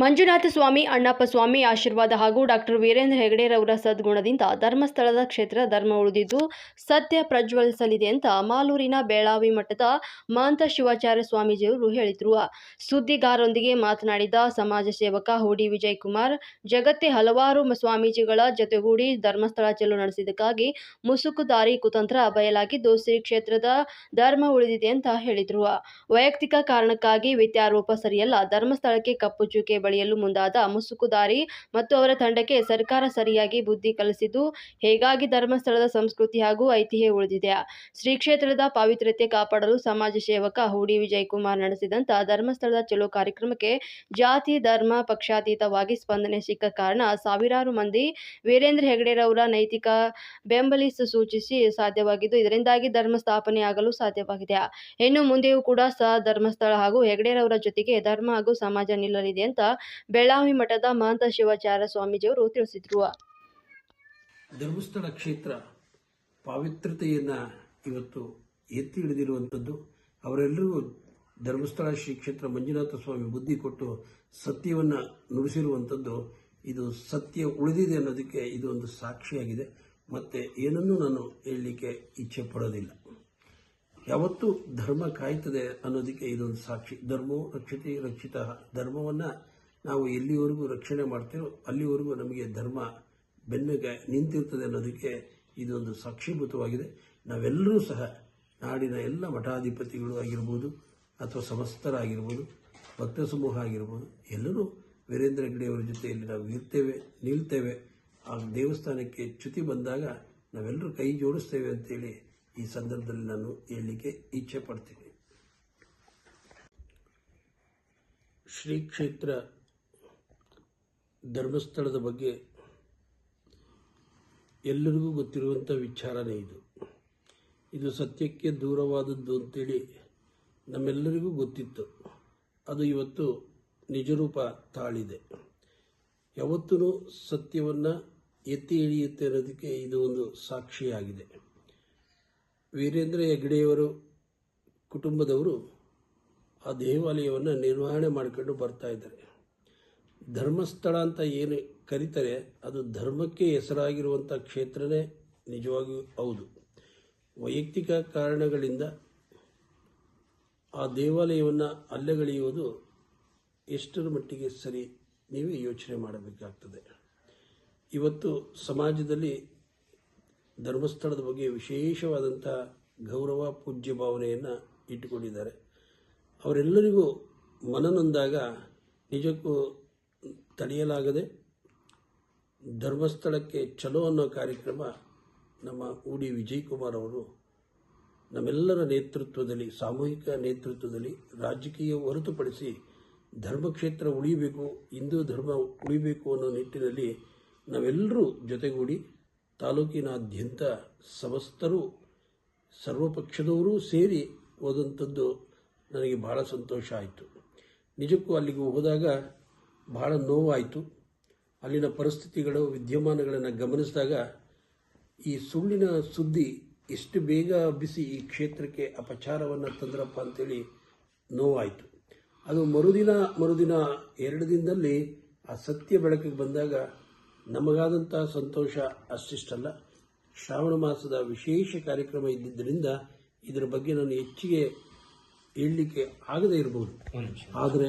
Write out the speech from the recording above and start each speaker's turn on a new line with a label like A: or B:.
A: ಮಂಜುನಾಥ ಸ್ವಾಮಿ, ಅಣ್ಣಪ್ಪ ಸ್ವಾಮಿ ಆಶೀರ್ವಾದ ಹಾಗೂ ಡಾಕ್ಟರ್ ವೀರೇಂದ್ರ ಹೆಗಡೆರವರ ಸದ್ಗುಣದಿಂದ ಧರ್ಮಸ್ಥಳದ ಕ್ಷೇತ್ರ ಧರ್ಮ ಉಳಿದಿದ್ದು, ಸತ್ಯ ಪ್ರಜ್ವಲಿಸಲಿದೆ ಅಂತ ಮಾಲೂರಿನ ಬೆಳಾವಿ ಮಠದ ಮಾಂತ ಶಿವಾಚಾರ್ಯ ಸ್ವಾಮೀಜಿಯವರು ಹೇಳಿದ್ರು. ಸುದ್ದಿಗಾರರೊಂದಿಗೆ ಮಾತನಾಡಿದ ಸಮಾಜ ಸೇವಕ ಹೂಡಿ ವಿಜಯ್ ಕುಮಾರ್ ಜಗತ್ತೇ ಹಲವಾರು ಸ್ವಾಮೀಜಿಗಳ ಜೊತೆಗೂಡಿ ಧರ್ಮಸ್ಥಳ ಚೆಲು ನಡೆಸಿದ್ದಕ್ಕಾಗಿ ಮುಸುಕುದಾರಿ ಕುತಂತ್ರ ಬಯಲಾಗಿದ್ದು, ಶ್ರೀ ಕ್ಷೇತ್ರದ ಧರ್ಮ ಉಳಿದಿದೆ ಅಂತ ಹೇಳಿದರು. ವೈಯಕ್ತಿಕ ಕಾರಣಕ್ಕಾಗಿ ವಿದ್ಯಾರೋಪ ಸರಿಯಲ್ಲ, ಧರ್ಮಸ್ಥಳಕ್ಕೆ ಕಪ್ಪು ಚುಕ್ಕೆ ಬಳಿಯಲು ಮುಂದಾದ ಮುಸುಕುದಾರಿ ಮತ್ತು ಅವರ ತಂಡಕ್ಕೆ ಸರ್ಕಾರ ಸರಿಯಾಗಿ ಬುದ್ಧಿ ಕಲಿಸಿದ್ದು ಹೇಗಾಗಿ ಧರ್ಮಸ್ಥಳದ ಸಂಸ್ಕೃತಿ ಹಾಗೂ ಐತಿಹ್ಯ ಉಳಿದಿದೆ. ಶ್ರೀ ಕ್ಷೇತ್ರದ ಪಾವಿತ್ರ್ಯತೆ ಕಾಪಾಡಲು ಸಮಾಜ ಸೇವಕ ಹೂಡಿ ವಿಜಯ್ ಕುಮಾರ್ ನಡೆಸಿದಂತ ಧರ್ಮಸ್ಥಳದ ಚಲೋ ಕಾರ್ಯಕ್ರಮಕ್ಕೆ ಜಾತಿ, ಧರ್ಮ, ಪಕ್ಷಾತೀತವಾಗಿ ಸ್ಪಂದನೆ ಸಿಕ್ಕ ಕಾರಣ ಸಾವಿರಾರು ಮಂದಿ ವೀರೇಂದ್ರ ಹೆಗಡೆರವರ ನೈತಿಕ ಬೆಂಬಲಿಸ ಸೂಚಿಸಿ ಸಾಧ್ಯವಾಗಿದ್ದು ಇದರಿಂದಾಗಿ ಧರ್ಮ ಸ್ಥಾಪನೆಯಾಗಲು ಸಾಧ್ಯವಾಗಿದೆ. ಇನ್ನು ಮುಂದೆಯೂ ಕೂಡ ಸ, ಧರ್ಮಸ್ಥಳ ಹಾಗೂ ಹೆಗಡೆರವರ ಜೊತೆಗೆ ಧರ್ಮ ಹಾಗೂ ಸಮಾಜ ನಿಲ್ಲಲಿದೆ ಅಂತ ಬೆಳಗಾವಿ ಮಠದ ಮಹಂತ ಶಿವಾಚಾರ್ಯ ಸ್ವಾಮೀಜಿಯವರು ತಿಳಿಸಿದರು.
B: ಧರ್ಮಸ್ಥಳ ಕ್ಷೇತ್ರ ಪಾವಿತ್ರತೆಯನ್ನು ಇವತ್ತು ಎತ್ತಿ ಹಿಡಿದಿರುವಂಥದ್ದು, ಅವರೆಲ್ಲರಿಗೂ ಧರ್ಮಸ್ಥಳ ಶ್ರೀ ಕ್ಷೇತ್ರ ಮಂಜುನಾಥ ಸ್ವಾಮಿ ಬುದ್ಧಿ ಕೊಟ್ಟು ಸತ್ಯವನ್ನು ನುಡಿಸಿರುವಂಥದ್ದು, ಇದು ಸತ್ಯ ಉಳಿದಿದೆ ಅನ್ನೋದಕ್ಕೆ ಇದು ಒಂದು ಸಾಕ್ಷಿಯಾಗಿದೆ. ಮತ್ತು ಏನನ್ನೂ ನಾನು ಹೇಳಲಿಕ್ಕೆ ಇಚ್ಛೆ ಪಡೋದಿಲ್ಲ. ಯಾವತ್ತೂ ಧರ್ಮ ಕಾಯ್ತದೆ ಅನ್ನೋದಕ್ಕೆ ಇದೊಂದು ಸಾಕ್ಷಿ. ಧರ್ಮೋ ರಕ್ಷತೆ ರಕ್ಷಿತ. ಧರ್ಮವನ್ನು ನಾವು ಎಲ್ಲಿವರೆಗೂ ರಕ್ಷಣೆ ಮಾಡ್ತೇವೋ ಅಲ್ಲಿವರೆಗೂ ನಮಗೆ ಧರ್ಮ ಬೆನ್ನಿಗೆ ನಿಂತಿರ್ತದೆ ಅನ್ನೋದಕ್ಕೆ ಇದೊಂದು ಸಾಕ್ಷೀಭೂತವಾಗಿದೆ. ನಾವೆಲ್ಲರೂ ಸಹ ನಾಡಿನ ಎಲ್ಲ ಮಠಾಧಿಪತಿಗಳು ಆಗಿರ್ಬೋದು ಅಥವಾ ಸಮಸ್ತರಾಗಿರ್ಬೋದು, ಭಕ್ತ ಸಮೂಹ ಆಗಿರ್ಬೋದು, ಎಲ್ಲರೂ ವೀರೇಂದ್ರ ಹೆಗ್ಗಡೆಯವರ ಜೊತೆಯಲ್ಲಿ ನಾವು ಇರ್ತೇವೆ, ನಿಲ್ತೇವೆ. ಆ ದೇವಸ್ಥಾನಕ್ಕೆ ಚ್ಯುತಿ ಬಂದಾಗ ನಾವೆಲ್ಲರೂ ಕೈ ಜೋಡಿಸ್ತೇವೆ ಅಂತೇಳಿ ಈ ಸಂದರ್ಭದಲ್ಲಿ ನಾನು ಹೇಳಲಿಕ್ಕೆ ಇಚ್ಛೆ ಪಡ್ತೀನಿ. ಶ್ರೀ ಕ್ಷೇತ್ರ ಧರ್ಮಸ್ಥಳದ ಬಗ್ಗೆ ಎಲ್ಲರಿಗೂ ಗೊತ್ತಿರುವಂಥ ವಿಚಾರನೇ ಇದು. ಇದು ಸತ್ಯಕ್ಕೆ ದೂರವಾದದ್ದು ಅಂತೇಳಿ ನಮ್ಮೆಲ್ಲರಿಗೂ ಗೊತ್ತಿತ್ತು. ಅದು ಇವತ್ತು ನಿಜರೂಪ ತಾಳಿದೆ. ಯಾವತ್ತೂ ಸತ್ಯವನ್ನು ಎತ್ತಿ ಹಿಡಿಯುತ್ತೆ ಅನ್ನೋದಕ್ಕೆ ಇದು ಒಂದು ಸಾಕ್ಷಿಯಾಗಿದೆ. ವೀರೇಂದ್ರ ಹೆಗ್ಡೆಯವರು ಕುಟುಂಬದವರು ಆ ದೇವಾಲಯವನ್ನು ನಿರ್ವಹಣೆ ಮಾಡಿಕೊಂಡು ಬರ್ತಾ ಇದ್ದಾರೆ. ಧರ್ಮಸ್ಥಳ ಅಂತ ಏನು ಕರೀತಾರೆ, ಅದು ಧರ್ಮಕ್ಕೆ ಹೆಸರಾಗಿರುವಂಥ ಕ್ಷೇತ್ರನೇ ನಿಜವಾಗಿಯೂ ಹೌದು. ವೈಯಕ್ತಿಕ ಕಾರಣಗಳಿಂದ ಆ ದೇವಾಲಯವನ್ನು ಅಲ್ಲಗಳೆಯುವುದು ಎಷ್ಟರ ಮಟ್ಟಿಗೆ ಸರಿ ನೀವೇ ಯೋಚನೆ ಮಾಡಬೇಕಾಗ್ತದೆ. ಇವತ್ತು ಸಮಾಜದಲ್ಲಿ ಧರ್ಮಸ್ಥಳದ ಬಗ್ಗೆ ವಿಶೇಷವಾದಂಥ ಗೌರವ, ಪೂಜ್ಯ ಭಾವನೆಯನ್ನು ಇಟ್ಟುಕೊಂಡಿದ್ದಾರೆ. ಅವರೆಲ್ಲರಿಗೂ ಮನನೊಂದಾಗ ನಿಜಕ್ಕೂ ತಡೆಯಲಾಗದೆ ಧರ್ಮಸ್ಥಳಕ್ಕೆ ಚಲೋ ಅನ್ನೋ ಕಾರ್ಯಕ್ರಮ ನಮ್ಮ ಉಡಿ ವಿಜಯ್ ಕುಮಾರ್ ಅವರು ನಮ್ಮೆಲ್ಲರ ನೇತೃತ್ವದಲ್ಲಿ, ಸಾಮೂಹಿಕ ನೇತೃತ್ವದಲ್ಲಿ ರಾಜಕೀಯ ಹೊರತುಪಡಿಸಿ ಧರ್ಮಕ್ಷೇತ್ರ ಉಳಿಯಬೇಕು, ಹಿಂದೂ ಧರ್ಮ ಉಳಿಬೇಕು ಅನ್ನೋ ನಿಟ್ಟಿನಲ್ಲಿ ನಾವೆಲ್ಲರೂ ಜೊತೆಗೂಡಿ ತಾಲೂಕಿನಾದ್ಯಂತ ಸಮಸ್ತರು, ಸರ್ವಪಕ್ಷದವರೂ ಸೇರಿ ಹೋದಂಥದ್ದು ನನಗೆ ಬಹಳ ಸಂತೋಷ ಆಯಿತು. ನಿಜಕ್ಕೂ ಅಲ್ಲಿಗೆ ಹೋದಾಗ ಬಹಳ ನೋವಾಯಿತು. ಅಲ್ಲಿನ ಪರಿಸ್ಥಿತಿಗಳು ವಿದ್ಯಮಾನಗಳನ್ನು ಗಮನಿಸಿದಾಗ ಈ ಸುಳ್ಳಿನ ಸುದ್ದಿ ಎಷ್ಟು ಬೇಗ ಹಬ್ಬಿಸಿ ಈ ಕ್ಷೇತ್ರಕ್ಕೆ ಅಪಚಾರವನ್ನು ತಂದ್ರಪ್ಪ ಅಂತೇಳಿ ನೋವಾಯಿತು. ಅದು ಮರುದಿನ ಮರುದಿನ ಎರಡು ದಿನದಲ್ಲಿ ಆ ಸತ್ಯ ಬೆಳಕಿಗೆ ಬಂದಾಗ ನಮಗಾದಂಥ ಸಂತೋಷ ಅಷ್ಟಿಷ್ಟಲ್ಲ. ಶ್ರಾವಣ ಮಾಸದ ವಿಶೇಷ ಕಾರ್ಯಕ್ರಮ ಇದ್ದಿದ್ದರಿಂದ ಇದರ ಬಗ್ಗೆ ನಾನು ಹೆಚ್ಚಿಗೆ ಹೇಳಲಿಕ್ಕೆ ಆಗದೇ ಇರಬಹುದು ಆದರೆ